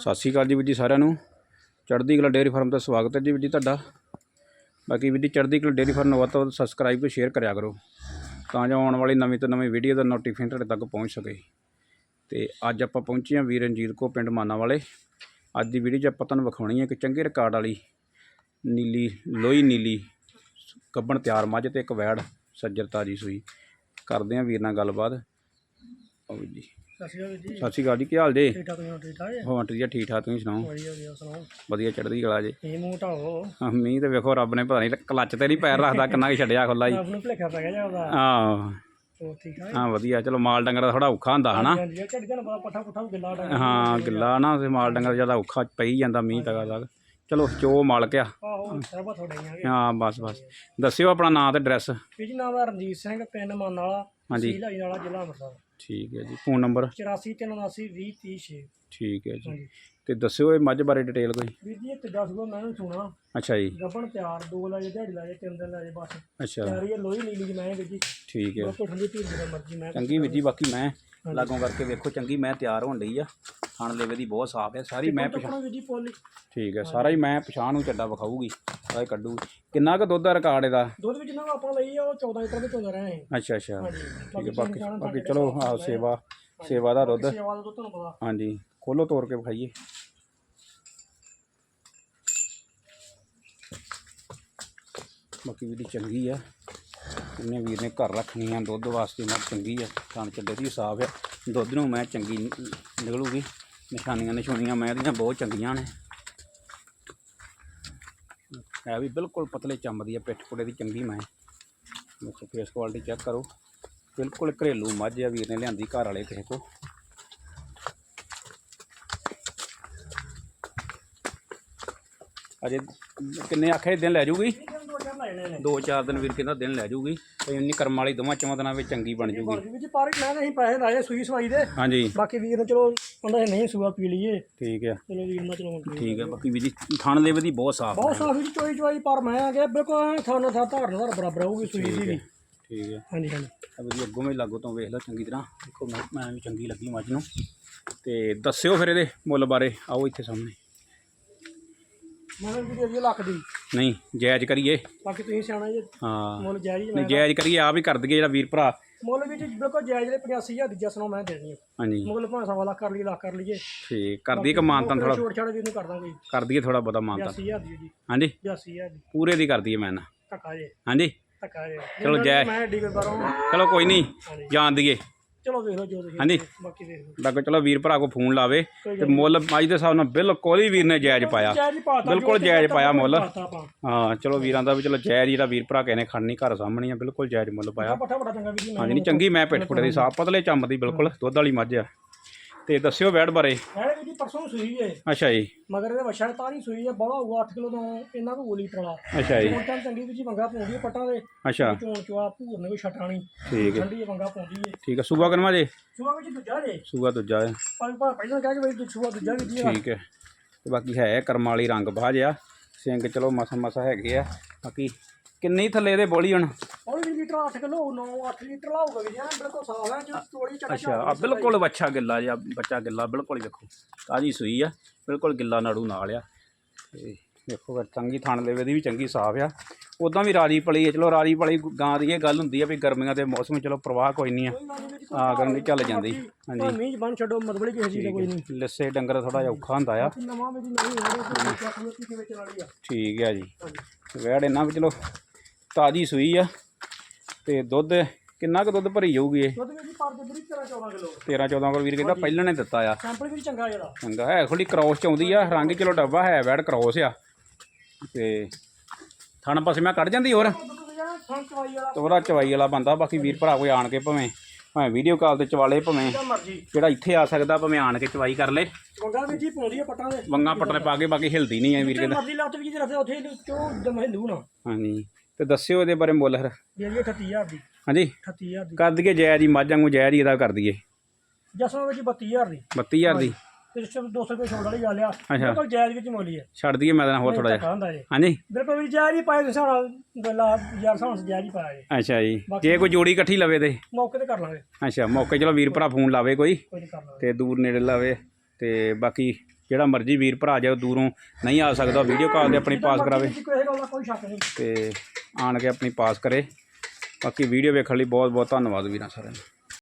ਸਤਿ ਸ਼੍ਰੀ ਅਕਾਲ ਜੀ ਵੀਰ ਜੀ ਸਾਰਿਆਂ ਨੂੰ। ਚੜ੍ਹਦੀ ਕਲਾ ਡੇਅਰੀ ਫਾਰਮ ਦਾ ਸਵਾਗਤ ਹੈ ਜੀ ਵੀਰ ਜੀ ਤੁਹਾਡਾ। ਬਾਕੀ ਵੀਰ ਜੀ ਚੜ੍ਹਦੀ ਕਲਾ ਡੇਅਰੀ ਫਾਰਮ ਨੂੰ ਵੱਧ ਤੋਂ ਵੱਧ ਸਬਸਕ੍ਰਾਈਬ ਤੇ ਸ਼ੇਅਰ ਕਰਿਆ ਕਰੋ, ਤਾਂ ਜੋ ਆਉਣ ਵਾਲੀ ਨਵੀਂ ਤੋਂ ਨਵੀਂ ਵੀਡੀਓ ਦਾ ਨੋਟੀਫਿਕੇਸ਼ਨ ਤੁਹਾਡੇ ਤੱਕ ਪਹੁੰਚ ਸਕੇ। ਤੇ ਅੱਜ ਆਪਾਂ ਪਹੁੰਚੇ ਹਾਂ ਵੀਰ ਰਣਜੀਤ ਕੋ ਪਿੰਡ ਮਾਨਾ ਵਾਲੇ। ਅੱਜ ਦੀ ਵੀਡੀਓ 'ਚ ਆਪਾਂ ਤੁਹਾਨੂੰ ਵਿਖਾਉਣੀ ਹੈ ਕਿ ਚੰਗੇ ਰਿਕਾਰਡ ਵਾਲੀ ਨੀਲੀ, ਲੋਹੀ ਨੀਲੀ ਕੱਬਣ ਤਿਆਰ ਮੱਝ ਤੇ ਇੱਕ ਵੈੜ ਸੱਜਰ ਤਾਜੀ ਸੂਈ। ਕਰਦੇ ਹਾਂ ਵੀਰ ਨਾਲ ਗੱਲਬਾਤ। ਆਓ ਵੀਰ ਜੀ। ਸਤਿ ਸ਼੍ਰੀ ਅਕਾਲ ਜੀ। ਸਤਿ ਸ਼੍ਰੀ ਅਕਾਲ ਜੀ ਕੀ ਹਾਲ ਜੀ? ਠੀਕ ਠਾਕ ਹੋ ਠੀਕ ਠਾਕ ਹੈ ਹਾਂ ਠੀਕ ਠੀਕ ਠਾਕ ਤੁਸੀਂ ਸੁਣਾਓ? ਵਧੀਆ ਵਧੀਆ ਸੁਣਾਓ? ਵਧੀਆ ਚੜ੍ਹਦੀ ਕਲਾ ਜੀ। ਇਹ ਮੂੰਹ ਢਾਓ। ਆਹ ਮੀਂਹ ਤੇ ਵੇਖੋ ਰੱਬ ਨੇ ਪਤਾ ਨਹੀਂ ਕਲੱਚ ਤੇ ਨਹੀਂ ਪੈਰ ਰੱਖਦਾ ਕਿੰਨਾ ਕਿ ਛੱਡਿਆ ਖੁੱਲਾ ਜੀ। ਆਪ ਨੂੰ ਭਲੇਖਾ ਪੈ ਗਿਆ ਜਾਂਦਾ ਆਹ। ਹੋਰ ਠੀਕ ਠਾਕ ਹਾਂ ਵਧੀਆ ਚਲੋ ਮਾਲ ਡੰਗਰ ਦਾ ਥੋੜਾ ਔਖਾ ਹੁੰਦਾ ਹਨਾ? ਹਾਂਜੀ ਇਹ ਝੜੀ ਤੁਹਾਨੂੰ ਪਤਾ ਪੱਠਾ ਪੁੱਠਾ ਵੀ ਗਿੱਲਾ ਡਾ ਹਾਂ ਗਿੱਲਾ ਨਾ ਤੇ ਮਾਲ ਡੰਗਰ ਜ਼ਿਆਦਾ ਔਖਾ ਪਈ ਜਾਂਦਾ ਮੀਂਹ ਤੱਕ ਤੱਕ ਚਲੋ ਚੋ ਮਾਲਕ ਆ ਆਹੋ ਸਰਬਾ ਤੁਹਾਡੇ ਆਂਗੇ ਹਾਂ ਬਸ ਬਸ। ਦੱਸਿਓ ਆਪਣਾ ਨਾਂ ਤੇ ਐਡਰੈਸ। ਜੀ ਨਾਮ ਹੈ ਰਣਜੀਤ ਸਿੰਘ ਪਿੰਡ ਮਾਨ ਵਾਲਾ ਹਾਂਜੀ। ਆਈ ਵਾਲਾ ਜ਼ਿਲ੍ਹਾ ਅੰਮ੍ਰਿਤਸਰ। ਠੀਕ ਹੈ ਜੀ। Phone number? 84 20 30 ਠੀਕ ਹੈ ਜੀ। ਹਾਂਜੀ। ਤੇ ਦੱਸਿਓ ਇਹ ਮੱਝ ਬਾਰੇ ਡਿਟੇਲ ਕੋਈ? ਵੀਰ ਜੀ ਇਹ ਤੀਜਾ ਸੁਬਾ ਮੈਂ ਨੂੰ ਸੁਣਾ ਅੱਛਾ ਜੀ। ਗੱਬਣ ਤਿਆਰ ਦੋ ਲਾਜੇ ਦਿਹਾੜੀ ਲਾਜੇ ਤਿੰਨ ਦਿਨ ਲਾਜੇ ਬਸ। ਅੱਛਾ। ਤਿਆਰੀ ਹੈ ਲੋਹੀ ਨੀਲੀ ਦੀ ਮੈਂ ਵੀਰ ਜੀ। ਠੀਕ ਹੈ। ਬਿਲਕੁਲ ਠੰਡੀ ਧੀਰ ਦੀ ਮਰਜ਼ੀ ਮੈਂ ਚੰਗੀ ਵੀਰ ਜੀ ਬਾਕੀ ਮੈਂ ਲਾਗੋਂ ਕਰਕੇ ਵੇਖੋ ਚੰਗੀ ਮੈਂ ਤਿਆਰ ਹੋਣ ਡਈ ਆ। ਥਣ ਲੇਵੇ ਦੀ ਬਹੁਤ ਸਾਫ਼ ਹੈ ਸਾਰੀ ਮੈਂ ਪਛਾਣ ਵੀਰ ਜੀ ਪੋਲੀ। ਠੀਕ ਹੈ ਸਾਰਾ ਹੀ ਮੈਂ ਪਛਾਣ ਨੂੰ ਚੱਡਾ ਵਿਖਾਊਗੀ। ਸਾਰਾ ਹੀ ਕੱਢੂ। ਕਿੰਨਾ ਕੁ ਦੁੱਧ ਦਾ ਰਿਕਾਰਡ ਇਹਦਾ? ਦੁੱਧ ਵਿੱਚ ਨਾ ਆਪਾਂ ਲਈ ਆ ਉਹ 14 ਲੀਟਰ ਦੇ ਚੋਂਦਾ ਰਹੇ ਹਾਂ ਅੱਛਾ ਅੱਛਾ। ਠੀਕ ਹੈ ਬਾਕੀ ਬਾਕੀ ਚਲੋ ਆ ਸੇਵਾ ਸੇਵਾ ਦਾ ਦੁੱਧ। ਸੇਵਾ ਦਾ ਦੁੱਧ ਤੁਹਾਨੂੰ ਪਤਾ। ਹਾਂਜੀ। ਖੋਲੋ ਤੋੜ ਕੇ ਵਿਖਾਈਏ। ਬਾਕੀ ਵੀਡੀ ਚੰਗੀ ਆ। ਇਹਨੇ ਵੀਰ ਨੇ ਘਰ ਰੱਖਣੀ ਆ ਦੁੱਧ ਵਾਸਤੇ ਮੈਂ ਚੰਗੀ ਆ। ਥਣ ਚੱਡੇ ਦੀ ਸਾਫ਼ ਆ। ਦੁੱਧ ਨੂੰ ਮੈਂ ਚੰਗੀ ਨਿਕਲੂਗੀ। ਨਿਸ਼ਾਨੀਆਂ ਨਿਸ਼ਾਨੀਆਂ ਮੈਂ ਇਹਦੀਆਂ ਬਹੁਤ ਚੰਗੀਆਂ ਨੇ। ਹੈ ਵੀ ਬਿਲਕੁਲ ਪਤਲੇ ਚੰਮਦੀ ਹੈ ਪਿੱਠ ਪੁੜੇ ਦੀ ਚੰਗੀ ਮੈਂ। ਦੇਖੋ ਫੇਸ ਕੁਆਲਿਟੀ ਚੈੱਕ ਕਰੋ। ਬਿਲਕੁਲ ਘਰੇਲੂ ਮੱਝ ਆ ਵੀਰ ਨੇ ਲਿਆਂਦੀ ਘਰ ਵਾਲੇ ਕਿਸੇ ਕੋ ਅਜੇ ਕਿੰਨੇ ਆਖੇ ਦਿਨ ਲੈ ਜੂਗੀ? ਦੋ ਚਾਰ ਦਿਨ ਵੀਰ ਕਹਿੰਦਾ ਦਿਨ ਲੈ ਜੂਗੀ ਤੇ ਇੰਨੀ ਕਰਮ ਵਾਲੀ ਦੋਵਾਂ ਚਵਾਂ ਦਿਨਾਂ ਵਿੱਚ ਚੰਗੀ ਬਣ ਜੂਗੀ। ਬਾਕੀ ਵੀ ਜੀ ਪਰ ਮੈਂ ਤਾਂ ਅਸੀਂ ਪੈਸੇ ਲਾਏ ਸੂਈ ਸਵਾਈ ਦੇ। ਹਾਂਜੀ। ਬਾਕੀ ਵੀਰ ਨੇ ਚਲੋ ਕਹਿੰਦਾ ਸੀ ਨਹੀਂ ਸੂਆ ਪੀ ਲਈਏ। ਠੀਕ ਆ। ਚਲੋ ਵੀਰ ਨਾਲ ਚਲੋ ਹੁਣ ਠੀਕ ਆ ਬਾਕੀ ਵੀਰ ਜੀ ਥਣ ਦੇ ਦੀ ਬਹੁਤ ਸਾਫ਼ ਬਹੁਤ ਸਾਫ਼ ਜੀ ਚੋਈ ਚਵਾਈ ਪਰ ਮੈਂ ਆ ਗਿਆ ਬਿਲਕੁਲ ਥਾਣਾ ਥਾ ਧਾਰਨ ਦਾ ਬਰਾਬਰ ਹੋਊਗੀ ਸੂਈ ਦੀ ਵੀ ਠੀਕ ਆ। ਹਾਂਜੀ ਹਾਂਜੀ। ਆ ਵੀਰ ਜੀ ਅੱਗੋਂ ਵੀ ਲਾਗੋ ਤੋਂ ਵੇਖ ਲਓ ਚੰਗੀ ਤਰ੍ਹਾਂ। ਦੇਖੋ ਮੈਂ ਮੈਂ ਵੀ ਚੰਗੀ ਲੱਗੀ ਮੱਝ ਨੂੰ। ਤੇ ਦੱਸਿਓ ਫਿਰ ਇਹਦੇ ਮੁੱਲ ਬਾਰੇ ਆਓ ਇੱਥੇ ਸਾਹਮਣੇ। ਮੈਂ ਵੀ ਦੇ ਦਿਓ ਲੱਖ ਦੀ ਨਹੀਂ ਜਾਇਜ਼ ਕਰੀਏ। ਬਾਕੀ ਤੁਸੀਂ ਸਿਆਣਾ ਜੀ। ਹਾਂ। ਮੁੱਲ ਜਾਇਜ਼ ਹੀ ਨਹੀਂ ਜਾਇਜ਼ ਕਰੀਏ ਆਪ ਹੀ ਕਰ ਦਈਏ ਜਿਹੜਾ ਵੀਰ ਭਰਾ। ਮੁੱਲ ਵੀ ਜੀ ਬਿਲਕੁਲ ਜਾਇਜ਼ ਜਿਹੜੇ 85000 ਦੀ ਜਸਨੋਂ ਮੈਂ ਦੇਣੀ ਹੈ ਹਾਂਜੀ। ਮੁੱਲ ਭਾਵੇਂ ਸਵਾ ਲੱਖ ਕਰ ਲਈਏ ਲੱਖ ਕਰ ਲਈਏ। ਠੀਕ ਕਰ ਦਈਏ ਕਿ ਮਾਨਤਾਂ ਥੋੜਾ ਛੋੜ ਛਾੜ ਵੀਰ ਨੂੰ ਕਰ ਦਾਂਗੇ ਕਰ ਦਈਏ ਥੋੜਾ ਬਹੁਤਾ ਮਾਨਤਾਂ 80000 ਦੀ ਜੀ। ਹਾਂਜੀ। 80000 ਦੀ। ਪੂਰੇ ਦੀ ਕਰ ਦਈਏ ਮੈਂ ਨਾ ਧੱਕਾ ਜੇ। ਹਾਂਜੀ। ਧੱਕਾ ਜੇ। ਚਲੋ ਜੈ। ਮੈਂ ਡੀ ਬਾਰੋਂ ਚਲੋ ਕੋਈ ਨਹੀਂ ਜਾਣ ਦਈਏ। ਚਲੋ ਵੇਖ ਲਓ ਜੋ ਤੁਸੀਂ ਹਾਂਜੀ। ਬਾਕੀ ਦੇਖ ਲਓ। ਬਾਕੀ ਚਲੋ ਵੀਰ ਭਰਾ ਕੋ ਫੋਨ ਲਾਵੇ ਤੇ ਮੁੱਲ ਅੱਜ ਦੇ ਹਿਸਾਬ ਨਾਲ ਬਿਲਕੁਲ ਹੀ ਵੀਰ ਨੇ ਜਾਇਜ਼ ਪਾਇਆ। ਬਿਲਕੁਲ ਜਾਇਜ਼ ਪਾਇਆ ਮੁੱਲ। ਹਾਂ ਚਲੋ ਵੀਰਾਂ ਦਾ ਵੀ ਚਲੋ ਜਾਇਜ਼ ਜਿਹੜਾ ਵੀਰ ਭਰਾ ਕਹਿੰਦੇ ਖੜਨੀ ਘਰ ਸਾਹਮਣੇ ਆ ਬਿਲਕੁਲ ਜਾਇਜ਼ ਮੁੱਲ ਪਾਇਆ। ਹਾਂਜੀ ਨਹੀਂ ਚੰਗੀ ਮੈਂ ਪਿੱਠ ਪੁੱਟੇ ਦੀ ਸਾਫ਼ ਪਤਲੇ ਚੰਮ ਦੀ ਬਿਲਕੁਲ ਦੁੱਧ ਵਾਲੀ ਮੱਝ ਆ। ਤੇ ਦੱਸਿਓ ਵੈੜ ਬਾਰੇ। ਹੈ ਵੀ ਜੀ ਪਰਸੋਂ ਸੂਈ ਹੈ ਅੱਛਾ ਜੀ। ਮਗਰ ਇਹਦੇ ਵਛਾ ਤਾਂ ਨਹੀਂ ਸੂਈ ਹੈ ਬੜਾ ਹੋਊਗਾ 8 ਕਿਲੋ ਤੋਂ ਇਹਨਾਂ ਕੋ ਲੀਟਰ ਵਾਲਾ ਅੱਛਾ ਜੀ। ਹੁਣ ਤਾਂ ਚੰਗੀ ਵੀ ਜੀ ਵੰਗਾ ਪਾਉਂਦੀ ਹੈ ਪੱਟਾਂ ਦੇ। ਅੱਛਾ। ਚੋਂ ਚਵਾ ਭੂਰ ਨੇ ਕੋਈ ਛਟਾਣੀ ਠੀਕ ਹੈ ਠੰਡੀ ਵੰਗਾ ਪਾਉਂਦੀ ਹੈ ਠੀਕ ਹੈ ਸੂਆ ਕਰਮਾ ਜੇ? ਸੁਬਾ ਵਿੱਚ ਦੂਜਾ ਜੇ। ਸੂਆ ਦੂਜਾ ਹੈ ਪਰ ਪਹਿਲਾਂ ਕਹਿ ਕੇ ਬਈ ਸੁਬਾ ਦੂਜਾ ਵੀ ਜੀ ਠੀਕ ਹੈ ਤੇ ਬਾਕੀ ਹੈ ਕਰਮ ਵਾਲੀ ਰੰਗ ਬਾਜ ਆ। ਸਿੰਘ ਚਲੋ ਮਸਾ ਮਸਾ ਹੈਗੇ ਆ। ਬਾਕੀ ਕਿੰਨੀ ਥੱਲੇ ਦੇ ਬੋਲੀ ਹੁਣ? ਲੀਟਰ 8 ਕਿਲੋ 9 8 ਲੀਟਰ ਲਾਊਗਾ ਵੀ ਜੀ ਐਨ ਬਿਲਕੁਲ ਸਾਫ਼ ਹੈ ਜੋ ਤੋੜੀ ਚੱਕ ਅੱਛਾ ਆ ਬਿਲਕੁਲ ਬੱਚਾ ਗਿੱਲਾ ਜਿਹਾ ਬੱਚਾ ਗਿੱਲਾ ਬਿਲਕੁਲ ਹੀ ਵੇਖੋ ਤਾਜੀ ਸੂਈ ਆ ਬਿਲਕੁਲ ਗਿੱਲਾ ਨਾੜੂ ਨਾਲ ਆ। ਤੇ ਵੇਖੋ ਫਿਰ ਚੰਗੀ ਥਣ ਲੈਵੇ ਦੀ ਵੀ ਚੰਗੀ ਸਾਫ਼ ਆ। ਉਦਾਂ ਵੀ ਰਾਜੀ ਪਲੀ ਹੈ ਚਲੋ ਰਾਜੀ ਪਲੀ ਗਾਂ ਦੀ ਇਹ ਗੱਲ ਹੁੰਦੀ ਆ ਵੀ ਗਰਮੀਆਂ ਦੇ ਮੌਸਮ ਚਲੋ ਪ੍ਰਵਾਹ ਕੋਈ ਨਹੀਂ ਆ। ਆ ਗਰਮੀ ਚੱਲ ਜਾਂਦੀ। ਹਾਂਜੀ। ਮੀਂਹ ਬਣ ਛੱਡੋ ਮਤਲਬ ਕਿਸੇ ਚੀਜ਼ ਦਾ ਕੋਈ ਨਹੀਂ। ਲਿੱਸੇ ਡੰਗਰ ਥੋੜਾ ਜਿਹਾ ਔਖਾ ਹੁੰਦਾ ਆ। ਨਵਾਂ ਵੀ ਨਹੀਂ ਠੀਕ ਆ ਜੀ। ਵੈੜ ਇਹਨਾਂ ਵੀ ਚਲੋ ਤਾਜੀ ਸੂਈ ਆ। ਤੇ ਦੁੱਧ ਕਿੰਨਾ ਕੁ ਦੁੱਧ ਭਰੀ ਜਾਊਗੀ ਇਹ? ਦੁੱਧ ਵੀ ਪਰ ਦੇ ਬਰੀ 13 14 ਕਿਲੋ। 13 14 ਕੋਲ ਵੀਰ ਕਹਿੰਦਾ ਪਹਿਲਾਂ ਨੇ ਦਿੱਤਾ ਆ। ਸੈਂਪਲ ਵੀ ਚੰਗਾ ਜਿਹੜਾ। ਚੰਗਾ ਹੈ ਥੋੜੀ ਕ੍ਰੋਸ ਚ ਆਉਂਦੀ ਆ ਰੰਗ ਚਲੋ ਡੱਬਾ ਹੈ ਵੈੜ ਕ੍ਰੋਸ ਆ। ਤੇ ਥਣ ਪਾਸੇ ਮੈਂ ਕੱਢ ਜਾਂਦੀ ਹੋਰ? ਤੋਰਾ ਚਵਾਈ ਵਾਲਾ। ਬੰਦਾ ਬਾਕੀ ਵੀਰ ਭਰਾ ਕੋਈ ਆਣ ਕੇ ਭਵੇਂ ਭਾਵੇਂ ਵੀਡੀਓ ਕਾਲ ਤੇ ਚਵਾਲੇ ਭਵੇਂ। ਜਿਹੜਾ ਇੱਥੇ ਆ ਸਕਦਾ ਭਵੇਂ ਆਣ ਕੇ ਚਵਾਈ ਕਰ ਲੇ। ਵੰਗਾ ਵੀ ਜੀ ਪਾਉਂਦੀ ਆ ਪੱਟਾਂ ਦੇ। ਵੰਗਾ ਪਟਨੇ ਪਾ ਕੇ ਬਾਕੀ ਹਿਲਦੀ ਨਹੀਂ ਐ ਵੀਰ ਕਹਿੰਦਾ। ਮਰਜ਼ੀ ਲੱਤ ਵੀ ਜੀ ਰੱਖਦੇ ਉੱਥੇ ਕਿਉਂ ਜਮੇ ਲੂ ਨਾ। ਹਾਂਜੀ। ਤੇ ਦੱਸਿਓ ਇਹਦੇ ਬਾਰੇ ਮੁੱਲ ਫਿਰ। ਦੇ ਲਈ 38000 ਦੀ। ਹਾਂਜੀ। 38000 ਦੀ। ਕਰ ਦਈਏ ਜੈ ਜੀ ਮੱਝ ਵਾਂਗੂ ਜੈ ਜੀ ਇਹਦਾ ਕਰ ਦਈਏ। ਜਸੋਂ ਵਿੱਚ 32000 ਦੀ। 32000 ਦੀ। ਤੇ ਸਿਰਫ 200 ਰੁਪਏ ਛੋੜ ਵਾਲੀ ਗੱਲ ਆ। ਅੱਛਾ। ਬਿਲਕੁਲ ਜਾਇਜ਼ ਵਿੱਚ ਮੋਲੀ ਹੈ ਛੱਡ ਦਈਏ ਮੈਂ ਤਾਂ ਹੋਰ ਥੋੜਾ ਜਿਹਾ ਜੀ। ਹਾਂਜੀ। ਬਿਲਕੁਲ ਵੀ ਜਾਇਜ਼ ਹੀ ਪਾਏ ਤੁਸੀਂ ਨਾਲ ਗੱਲਾਂ ਯਾਰ ਸਾਂ ਜਾਇਜ਼ ਹੀ ਪਾਇਆ ਜੀ। ਅੱਛਾ ਜੀ। ਜੇ ਕੋਈ ਜੋੜੀ ਇਕੱਠੀ ਲਵੇ ਤੇ? ਮੌਕੇ ਤੇ ਕਰ ਲਾਂਗੇ। ਅੱਛਾ ਮੌਕੇ ਚਲੋ ਵੀਰ ਭਰਾ ਫੋਨ ਲਾਵੇ ਕੋਈ ਤੇ ਦੂਰ ਨੇੜੇ ਲਾਵੇ ਤੇ ਬਾਕੀ ਜਿਹੜਾ ਮਰਜ਼ੀ ਵੀਰ ਭਰਾ ਜਾਓ ਦੂਰੋਂ ਨਹੀਂ ਆ ਸਕਦਾ ਵੀਡੀਓ ਕਾਲ ਤੇ ਆਪਣੀ ਪਾਸ ਕਰਾਵੇ। ਕਿਸੇ ਗੱਲ ਦਾ ਕੋਈ ਸ਼ੱਕ ਨਹੀਂ। ਤੇ ਆਣ ਕੇ ਆਪਣੀ ਪਾਸ ਕਰੇ। ਬਾਕੀ ਵੀਡੀਓ ਵੇਖਣ ਲਈ ਬਹੁਤ ਬਹੁਤ ਧੰਨਵਾਦ ਵੀਰਾਂ ਸਾਰਿਆਂ ਦਾ।